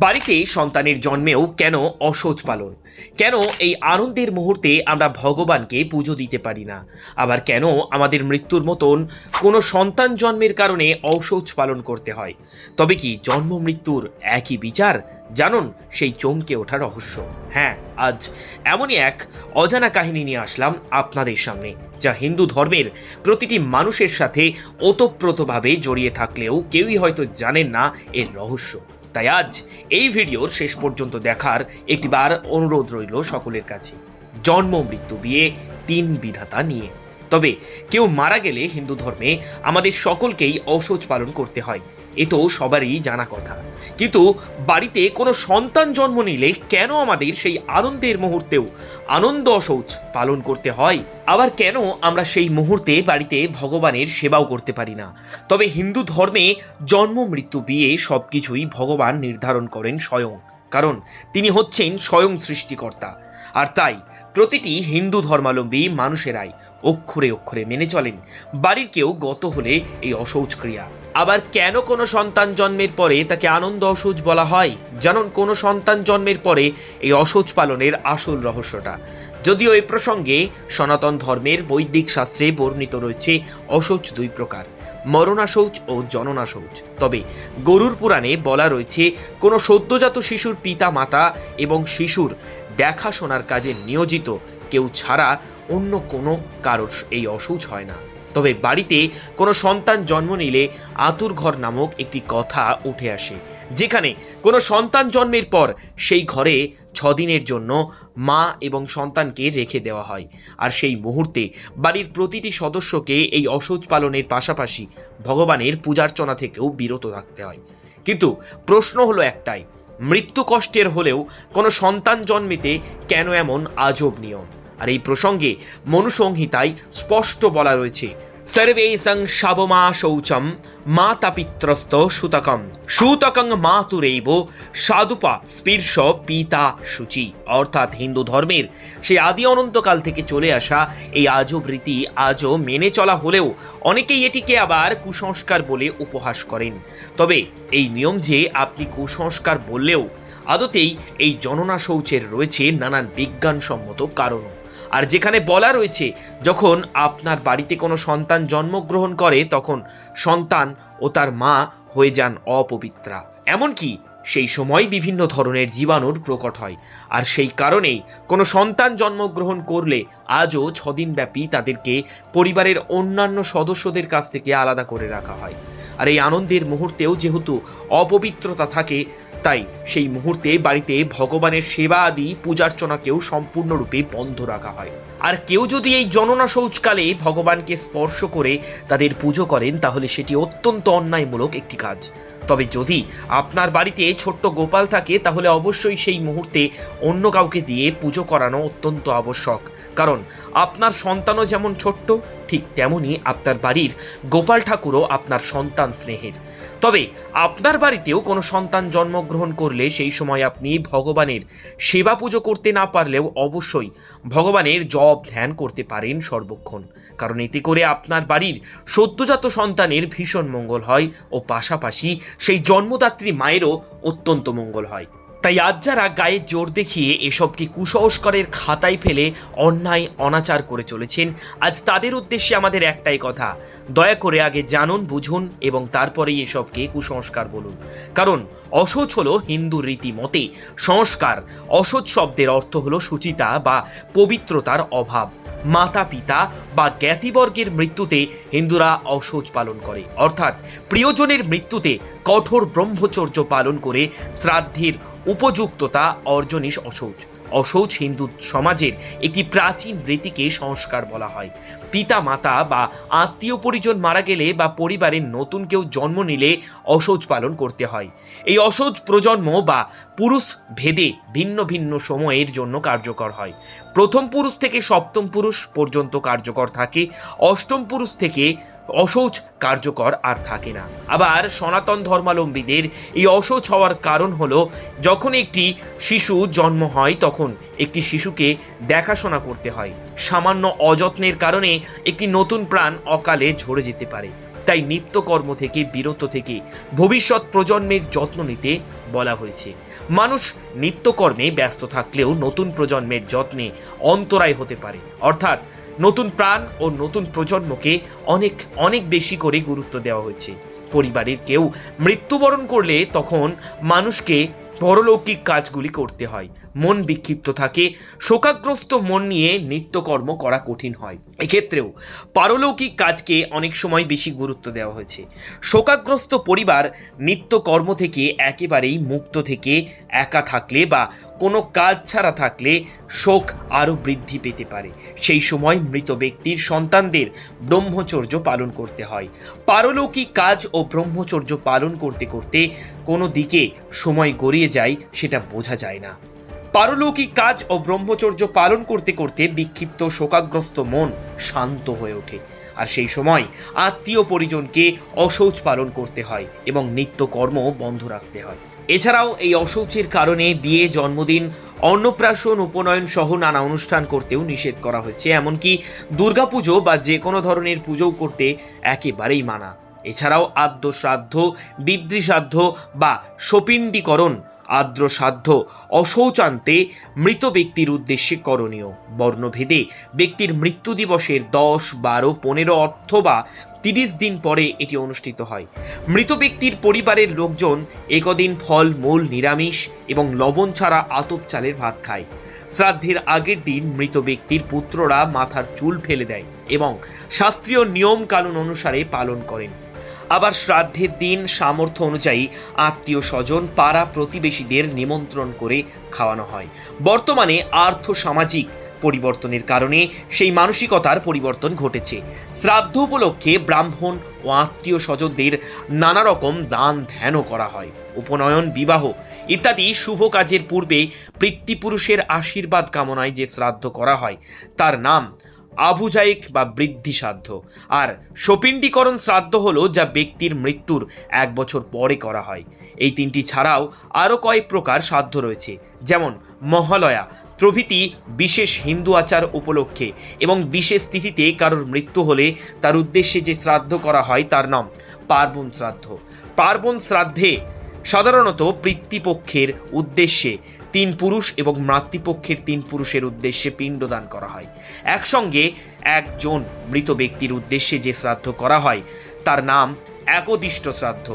বাড়িতে সন্তানের জন্মেও কেন অসৌচ পালন? কেন এই আনন্দের মুহূর্তে আমরা ভগবানকে পুজো দিতে পারি না? আবার কেন আমাদের মৃত্যুর মতন কোনো সন্তান জন্মের কারণে অশৌচ পালন করতে হয়? তবে কি জন্ম মৃত্যুর একই বিচার? জানুন সেই চমকে ওঠা রহস্য। হ্যাঁ আজ এমনই এক অজানা কাহিনী নিয়ে আসলাম আপনাদের সামনে, যা হিন্দু ধর্মের প্রতিটি মানুষের সাথে ওতপ্রোতভাবে জড়িয়ে থাকলেও কেউই হয়তো জানেন না এর রহস্য। তাই আজ এই ভিডিওর শেষ পর্যন্ত দেখার একটিবার অনুরোধ রইল সকলের কাছে। জন্ম, মৃত্যু বিয়ে, তিন বিধাতা নিয়ে। তবে কেউ মারা গেলে হিন্দু ধর্মে আমাদের সকলকেই অসোচ পালন করতে হয়। এ তো সবারই জানা কথা। কিন্তু বাড়িতে কোনো সন্তান জন্ম নিলে কেন আমাদের সেই আনন্দের মুহূর্তেও আনন্দ অশৌচ পালন করতে হয়? আবার কেন আমরা সেই মুহূর্তে বাড়িতে ভগবানের সেবাও করতে পারি না? তবে হিন্দু ধর্মে জন্ম, মৃত্যু, বিয়ে সব কিছুই ভগবান নির্ধারণ করেন স্বয়ং। কারণ তিনি হচ্ছেন স্বয়ং সৃষ্টিকর্তা। আর তাই প্রতিটি হিন্দু ধর্মাবলম্বী মানুষেরাই অক্ষরে অক্ষরে মেনে চলেন, বাড়ির কেউ গত হলে এই অশৌচ ক্রিয়া। আবার কেন কোনো সন্তান জন্মের পরে তাকে আনন্দ অসৌচ বলা হয়? জানুন, কোনো সন্তান জন্মের পরে এই অশৌচ পালনের আসল রহস্যটা। যদিও এই প্রসঙ্গে সনাতন ধর্মের বৈদিক শাস্ত্রে বর্ণিত রয়েছে অশৌচ দুই প্রকার মরণা শৌচ ও জননা শৌচ তবে গরুর পুরাণে বলা রয়েছে, কোনো সদ্যজাত শিশুর পিতা মাতা এবং শিশুর দেখাশোনার কাজে নিয়োজিত কেউ ছাড়া অন্য কোনো কারোর এই অসৌচ হয় না। তবে বাড়িতে কোনো সন্তান জন্ম নিলে আতুর ঘর নামক একটি কথা উঠে আসে, যেখানে কোনো সন্তান জন্মের পর সেই ঘরে ছদিনের জন্য মা এবং সন্তানকে রেখে দেওয়া হয়। আর সেই মুহূর্তে বাড়ির প্রতিটি সদস্যকে এই অসৌচ পালনের পাশাপাশি ভগবানের পূজার্চনা থেকেও বিরত থাকতে হয়। কিন্তু প্রশ্ন হলো একটাই, মৃত্যু কষ্টের হলেও কোনো সন্তান জন্মিতে কেন এমন আজব নিয়ম? আর এই প্রসঙ্গে মনুসংহিতায় স্পষ্ট বলা রয়েছে সর্বেসং শাবমা শৌচম মাতা পিত্রস্ত সুতকম সুতকং মাতুরেব সাধুপা স্পীর্ষ পিতা সূচি অর্থাৎ হিন্দু ধর্মের সেই আদি অনন্তকাল থেকে চলে আসা এই আজব রীতি আজও মেনে চলা হলেও অনেকেই এটিকে আবার কুসংস্কার বলে উপহাস করেন। তবে এই নিয়ম যে আপনি কুসংস্কার বললেও, আদতেই এই জননা শৌচের রয়েছে নানান বিজ্ঞানসম্মত কারণও। আর যেখানে বলা রয়েছে, যখন আপনার বাড়িতে কোনো সন্তান জন্মগ্রহণ করে, তখন সন্তান ও তার মা হয়ে যান অপবিত্রা। এমনকি সেই সময় বিভিন্ন ধরনের জীবাণুর প্রকট হয়। আর সেই কারণেই কোনো সন্তান জন্মগ্রহণ করলে আজও ছদিন ব্যাপী তাদেরকে পরিবারের অন্যান্য সদস্যদের কাছ থেকে আলাদা করে রাখা হয়। আর এই আনন্দের মুহূর্তেও যেহেতু অপবিত্রতা থাকে, তাই সেই মুহূর্তে বাড়িতে ভগবানের সেবা আদি, পূজার্চনাকেও সম্পূর্ণরূপে বন্ধ রাখা হয়। আর কেউ যদি এই জননা শৌচকালে ভগবানকে স্পর্শ করে তাদের পুজো করেন, তাহলে সেটি অত্যন্ত অন্যায়মূলক একটি কাজ। তবে যদি আপনার বাড়িতে ছোট্ট গোপাল থাকে, তাহলে অবশ্যই সেই মুহূর্তে অন্য কাউকে দিয়ে পুজো করানো অত্যন্ত আবশ্যক। কারণ আপনার সন্তানও যেমন ছোট্ট ঠিক তেমনই আপনার বাড়ির গোপাল ঠাকুরও আপনার সন্তান স্নেহের। তবে আপনার বাড়িতেও কোনো সন্তান জন্মগ্রহণ করলে সেই সময় আপনি ভগবানের সেবা পুজো করতে না পারলেও অবশ্যই ভগবানের জপ ধ্যান করতে পারেন সর্বক্ষণ। কারণ এতে করে আপনার বাড়ির সদ্যজাত সন্তানের ভীষণ মঙ্গল হয় ও পাশাপাশি সেই জন্মদাত্রী মায়েরও অত্যন্ত মঙ্গল হয়। তাই আজ যারা গায়ে জোর দেখিয়ে এসবকে কুসংস্কারের খাতায় ফেলে অন্যায়, অনাচার করে চলেছেন, আজ তাদের উদ্দেশ্যে আমাদের একটাই কথা। দয়া করে আগে জানুন, বুঝুন এবং তারপরেই এসবকে কুসংস্কার বলুন। কারণ অসোচ হলো হিন্দু রীতিমতে। সংস্কার অসৎ শব্দের অর্থ হলো সুচিতা বা পবিত্রতার অভাব। মাতা পিতা বা জ্ঞাতিবর্গের মৃত্যুতে হিন্দুরা অশৌচ পালন করে। অর্থাৎ প্রিয়জনের মৃত্যুতে কঠোর ব্রহ্মচর্য পালন করে শ্রাদ্ধের উপযুক্ততা অর্জনই অশৌচ অশৌচ হিন্দু সমাজের একটি প্রাচীন রীতিকে সংস্কার বলা হয়। পিতা মাতা বা আত্মীয় পরিজন মারা গেলে বা পরিবারের নতুন কেউ জন্ম নিলে অশৌচ পালন করতে হয়। এই অশৌচ প্রজন্ম বা পুরুষ ভেদে ভিন্ন ভিন্ন সময়ের জন্য কার্যকর হয়। প্রথম পুরুষ থেকে সপ্তম পুরুষ পর্যন্ত কার্যকর থাকে, অষ্টম পুরুষ থেকে অশৌচ কার্যকর আর থাকে না। আবার সনাতন ধর্মাবলম্বীদের এই অশৌচ হওয়ার কারণ হলো, যখন একটি শিশু জন্ম হয়, তখন একটি শিশুকে দেখাশোনা করতে হয়, সামান্য অযত্নের কারণে একটি নতুন প্রাণ অকালে ঝরে যেতে পারে। তাই নিত্যকর্ম থেকে বিরত থেকে, ভবিষ্যৎ প্রজন্মের যত্ন নিতে বলা হয়েছে। মানুষ নিত্যকর্মে ব্যস্ত থাকলেও নতুন প্রজন্মের যত্নে অন্তরায় হতে পারে। অর্থাৎ নতুন প্রাণ ও নতুন প্রজন্মকে অনেক অনেক বেশি করে গুরুত্ব দেওয়া হয়েছে। পরিবারের কেউ মৃত্যুবরণ করলে তখন মানুষকে পরলৌকিক কাজগুলি করতে হয়। মন বিক্ষিপ্ত থাকে, শোকাগ্রস্ত মন নিয়ে নিত্যকর্ম করা কঠিন হয়। এক্ষেত্রেও পারলৌকিক কাজকে অনেক সময় বেশি গুরুত্ব দেওয়া হয়েছে। শোকাগ্রস্ত পরিবার নিত্যকর্ম থেকে একেবারেই মুক্ত থেকে একা থাকলে বা কোনো কাজ ছাড়া থাকলে শোক আরও বৃদ্ধি পেতে পারে। সেই সময় মৃত ব্যক্তির সন্তানদের ব্রহ্মচর্য পালন করতে হয়। পারলৌকিক কাজ ও ব্রহ্মচর্য পালন করতে করতে কোনো দিকে সময় গড়িয়ে যায় সেটা বোঝা যায় না। পারলৌকিক কাজ ও ব্রহ্মচর্য পালন করতে করতে বিক্ষিপ্ত শোকাগ্রস্ত মন শান্ত হয়ে ওঠে। আর সেই সময় আত্মীয় পরিজনকে অশৌচ পালন করতে হয় এবং নিত্যকর্ম বন্ধ রাখতে হয়। এছাড়াও এই অশৌচের কারণে বিয়ে, জন্মদিন, অন্নপ্রাশন, উপনয়ন সহ নানা অনুষ্ঠান করতেও নিষেধ করা হয়েছে। এমনকি দুর্গাপুজো বা যে কোনো ধরনের পুজো করতে একেবারেই মানা। এছাড়াও আদ্য শ্রাদ্ধ বিদ্রিশ্রাদ্ধ বা সপিণ্ডীকরণ সাধ্য অশৌচান্তে মৃত ব্যক্তির উদ্দেশ্যে করণীয়। বর্ণভেদে ব্যক্তির মৃত্যু দিবসের দশ, বারো, পনেরো অথবা তিরিশ দিন পরে এটি অনুষ্ঠিত হয়। মৃত ব্যক্তির পরিবারের লোকজন একদিন ফল, মূল, নিরামিষ এবং লবণ ছাড়া আতপ চালের ভাত খায়। শ্রাদ্ধের আগের দিন মৃত ব্যক্তির পুত্ররা মাথার চুল ফেলে দেয় এবং শাস্ত্রীয় নিয়ম কানুন অনুসারে পালন করেন। আবার শ্রাদ্ধের দিন সামর্থ্য অনুযায়ী আত্মীয় স্বজন, পাড়া প্রতিবেশীদের নিমন্ত্রণ করে খাওয়ানো হয়। বর্তমানে আর্থ সামাজিক পরিবর্তনের কারণে সেই মানসিকতার পরিবর্তন ঘটেছে। শ্রাদ্ধ উপলক্ষে ব্রাহ্মণ ও আত্মীয় স্বজনদের নানা রকম দান ধ্যানও করা হয়। উপনয়ন, বিবাহ ইত্যাদি শুভ কাজের পূর্বে পিতৃপুরুষের আশীর্বাদ কামনায় যে শ্রাদ্ধ করা হয়, তার নাম আবুজাইক বা বৃদ্ধি সাধ্য আর সপিণ্ডীকরণ শ্রাদ্ধ হলো যা ব্যক্তির মৃত্যুর এক বছর পরে করা হয়। এই তিনটি ছাড়াও আরও কয়েক প্রকার শ্রাদ্ধ রয়েছে, যেমন মহালয়া, প্রভৃতি বিশেষ হিন্দু আচার উপলক্ষে এবং বিশেষ তিথিতে কারোর মৃত্যু হলে তার উদ্দেশ্যে যে শ্রাদ্ধ করা হয় তার নাম পার্বণ শ্রাদ্ধ। পার্বণ শ্রাদ্ধে সাধারণত পিতৃপক্ষের উদ্দেশ্যে তিন পুরুষ এবং মাতৃপক্ষের তিন পুরুষের উদ্দেশ্যে পিণ্ডদান করা হয়। একসঙ্গে একজন মৃত ব্যক্তির উদ্দেশ্যে যে শ্রাদ্ধ করা হয়, তার নাম একদিষ্ট শ্রাদ্ধ।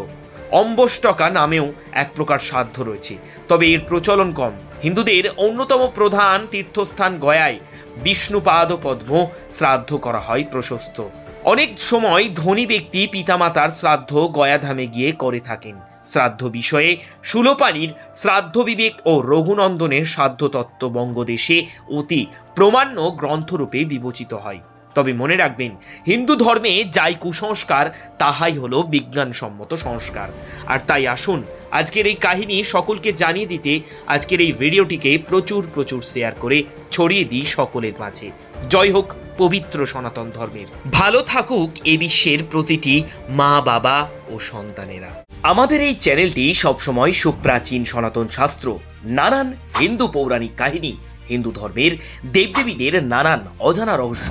অম্বষ্টকা নামেও এক প্রকার শ্রাদ্ধ রয়েছে। তবে এর প্রচলন কম। হিন্দুদের অন্যতম প্রধান তীর্থস্থান গয়ায় বিষ্ণুপাদ পদ্ম শ্রাদ্ধ করা হয় প্রশস্ত। অনেক সময় ধনী ব্যক্তি পিতামাতার শ্রাদ্ধ গয়াধামে গিয়ে করে থাকেন। শ্রাদ্ধ বিষয়ে সুলোপানির শ্রাদ্ধ বিবেক ও রঘুনন্দনের শ্রাদ্ধ তত্ত্ব বঙ্গদেশে অতি প্রমাণ্য গ্রন্থরূপে বিবেচিত হয়। তবে মনে রাখবেন, হিন্দু ধর্মে যাই কুসংস্কার, তাহাই হলো বিজ্ঞানসম্মত সংস্কার। আর তাই আসুন, আজকের এই কাহিনী সকলকে জানিয়ে দিতে আজকের এই ভিডিওটিকে প্রচুর প্রচুর শেয়ার করে ছড়িয়ে দিই সকলের মাঝে। জয় হোক পবিত্র সনাতন ধর্মের। ভালো থাকুক এ বিশ্বের প্রতিটি মা বাবা ও সন্তানেরা। আমাদের এই চ্যানেলটি সবসময় সুপ্রাচীন সনাতন শাস্ত্র, নানান হিন্দু পৌরাণিক কাহিনী, হিন্দু ধর্মের দেবদেবীদের নানান অজানা রহস্য।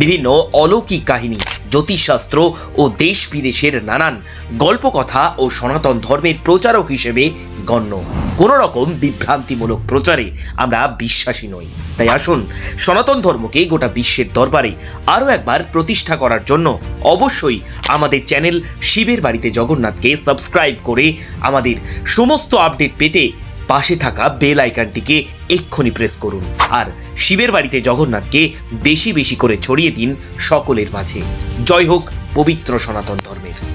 বিভিন্ন অলৌকিক কাহিনী জ্যোতিষশাস্ত্র ও দেশ বিদেশের নানান গল্পকথা ও সনাতন ধর্মের প্রচারক হিসেবে গণ্য। কোনো রকম বিভ্রান্তিমূলক প্রচারে আমরা বিশ্বাসী নই। তাই আসুন, সনাতন ধর্মকে গোটা বিশ্বের দরবারে আরও একবার প্রতিষ্ঠা করার জন্য অবশ্যই আমাদের চ্যানেল শিবের বাড়িতে জগন্নাথকে সাবস্ক্রাইব করে আমাদের সমস্ত আপডেট পেতে পাশে থাকা বেল আইকনটিকে এক্ষুনি প্রেস করুন। আর শিবের বাড়িতে জগন্নাথকে বেশি বেশি করে ছড়িয়ে দিন সকলের মাঝে। জয় হোক পবিত্র সনাতন ধর্মের।